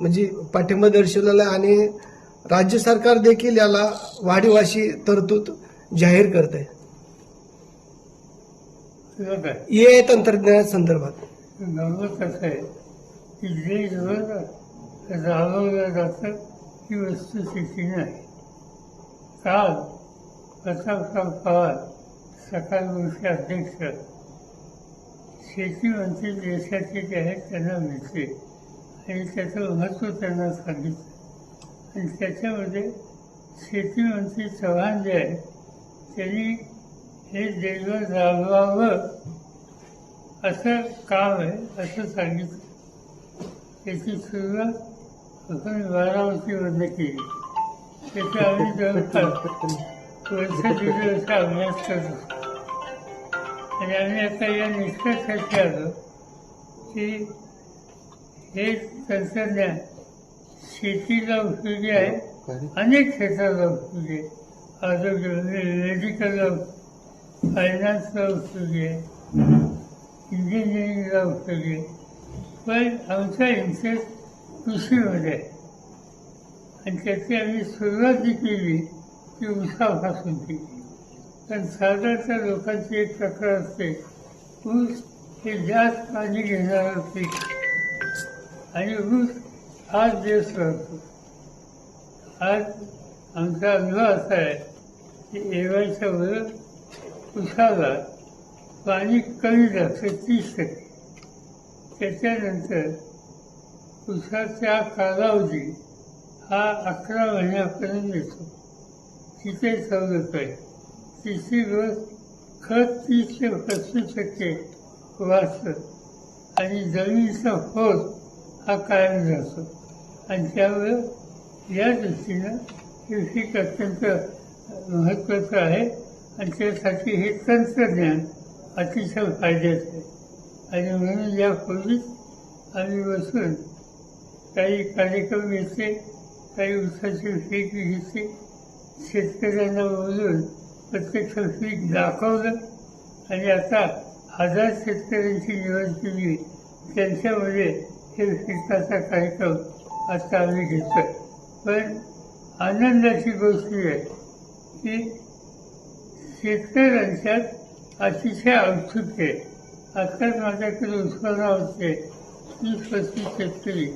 म्हणजे पाठिंबा दर्शवलेला आहे आणि राज्य सरकार देखील याला वाढीव अशी तरतूद जाहीर करत आहे ए तंत्रज्ञानासंदर्भात गंमत असं आहे? की देशभर राबवलं जातं ही वस्तुस्थिती नाही. काल प्रतापराव पवार सकाळ गोष्टी अध्यक्ष शेती मंत्री देशाचे जे आहेत त्यांना भेटले आणि त्याचं महत्त्व त्यांना सांगितलं. आणि त्याच्यामध्ये शेतीमंत्री चव्हाण जे आहे त्यांनी हे देशभर राबवावं असं काम आहे असं सांगितलं. त्याची सुरुवात आपण बारामतीमधनं केली. त्याचा आम्ही जवळपास वर्ष दीड वर्ष अभ्यास करतो. आणि आम्ही आता या निष्कर्षाशी आलो की हे तंत्रज्ञान शेतीला उपयोगी आहे अनेक क्षेत्राला उपयोगी आहे. आरोग्य मेडिकलला फायनान्सला उपयोगी आहे. इंजिनिअरिंगला उपयोगी आहे. पण आमचा इंटरेस्ट कृषीमध्ये आहे. आणि त्याची आम्ही सुरुवात जी केली ती उसापासून केली. पण साधारणतः लोकांची एक तक्रार असते ऊस हे जास्त पाणी घेणारं पीक. आणि ऊस हाच दिवस राहतो आज आमचा अनुभव असा आहे की एवढ्याच्या वर उसाला पाणी कमी लागतं तीस टक्के. त्याच्यानंतर उसाचा कालावधी हा अकरा महिन्यापर्यंत येतो तिथे सवलत आहे. तिसरी दिवस खत तीस ते पस्तीस टक्के वाचतं. आणि जमिनीचा होत हा कायम राहतो. आणि त्यामुळं या दृष्टीनं हे अत्यंत महत्त्वाचं आहे. आणि त्यासाठी हे तंत्रज्ञान अतिशय फायद्याचं आहे. आणि म्हणून यापूर्वीच आम्ही बसून काही कार्यक्रम घेतले काही उसाचे पीक घेतले. शेतकऱ्यांना बोलून प्रत्यक्ष पीक दाखवलं. आणि आता हजार शेतकऱ्यांची निवड केली त्यांच्यामध्ये पिकाचा कार्यक्रम आता आम्ही घेतोय. पण आनंदाची गोष्ट ही आहे की शेतकऱ्यांच्यात अतिशय औत्सुक्य आहे. आजकाल माझ्याकडे उस्मानाबाद होते. तीस पस्तीस शेतकरी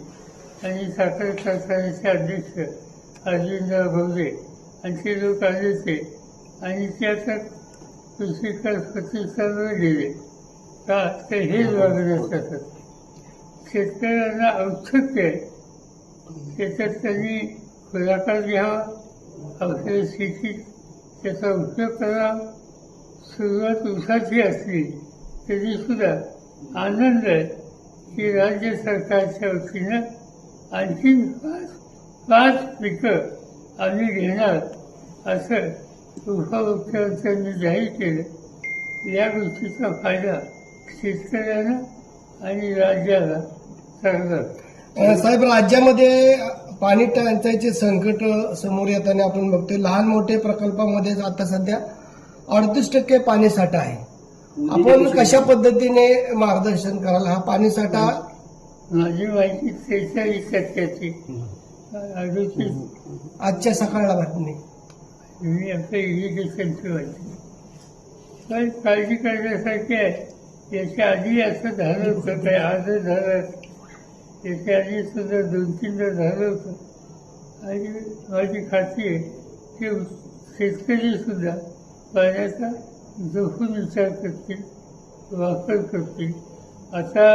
आणि साखर कारखान्याचे अध्यक्ष अर्जुनराव भवरे आणि ते लोक आले होते आणि ते आता कृषी कर प्रतिष्ठानवर गेले. का तर हेच वागण्यात असतात शेतकऱ्यांना औत्सुक्य आहे त्याच्यात त्यांनी पुढाकार घ्यावा औषध शेतीत त्याचा उपयोग करावा सुरुवात उसाची असली तरी सुद्धा आनंद आहे की राज्य सरकारच्या वतीनं आणखी पाच पाच पिकं आम्ही घेणार असं उपमुख्यमंत्र्यांनी जाहीर केलं. या गोष्टीचा फायदा शेतकऱ्यांना आणि राज्याला साहेब राज्यामध्ये पाणी टंचाईचे संकट समोर येताना आपण बघतोय. लहान मोठे प्रकल्पामध्ये आता सध्या अडतीस टक्के पाणी साठा आहे. आपण कशा पद्धतीने मार्गदर्शन कराल? हा पाणी साठा माझी माहिती त्रेचाळीस टक्क्याची. अडोतीस आजच्या सकाळला बातमी. मी आपल्या इरिगेशनची माहिती पण काळजी करण्यासारखी आहे. याच्या आधी असं झालं होतं काय आजच झालं याच्या आधी सुद्धा दोन तीनदा झालं होतं. आणि माझी खात्री आहे की शेतकरी सुद्धा पाण्याचा जोखून विचार करतील वापर करतील. आता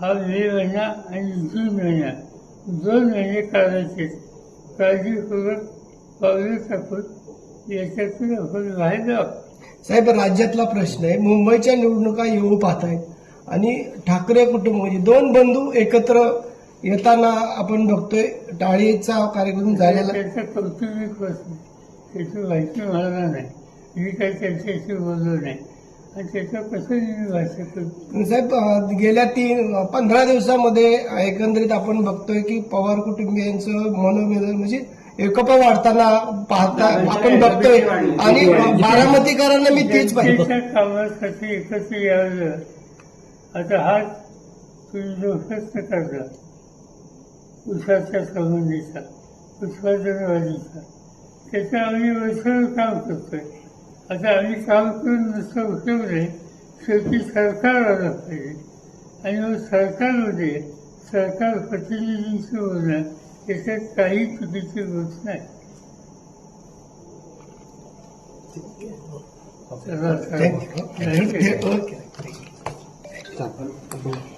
हा मे महिना आणि जून महिना दोन महिने काढायचे काळजीपूर्वक पावलं टाकून याच्यातून आपण बाहेर साहेब राज्यातला प्रश्न आहे. मुंबईच्या निवडणुका येऊ पाहत आहेत आणि ठाकरे कुटुंब म्हणजे दोन बंधू एकत्र येताना आपण बघतोय टाळीचा कार्यक्रम झालेला त्याचं त्याची माहिती मला नाही. मी काही त्यांच्याशी बोललो नाही. आणि त्याचं कसं साहेब गेल्या तीन पंधरा दिवसामध्ये एकंदरीत आपण बघतोय की पवार कुटुंबियांचं मनोवेदन म्हणजे एकोपा वाढताना पाहता आपण बघतोय. आणि बारामतीकरांना मी तेच पाहिजे कामासाठी एकत्र यावं आता हा तुम्ही जो प्रश्न करता उसाच्या संबंधीचा उत्पादनवाढीचा त्याचं आम्ही वर्षभर काम करतोय. आता आम्ही काम करून नुसतं उपयोग नाही शेवटी सरकार आलं पाहिजे. आणि मग सरकारमध्ये सरकार प्रतिनिधींशी बोलणं याच्यात काही चुकीची गोष्ट नाही. 咋办？嗯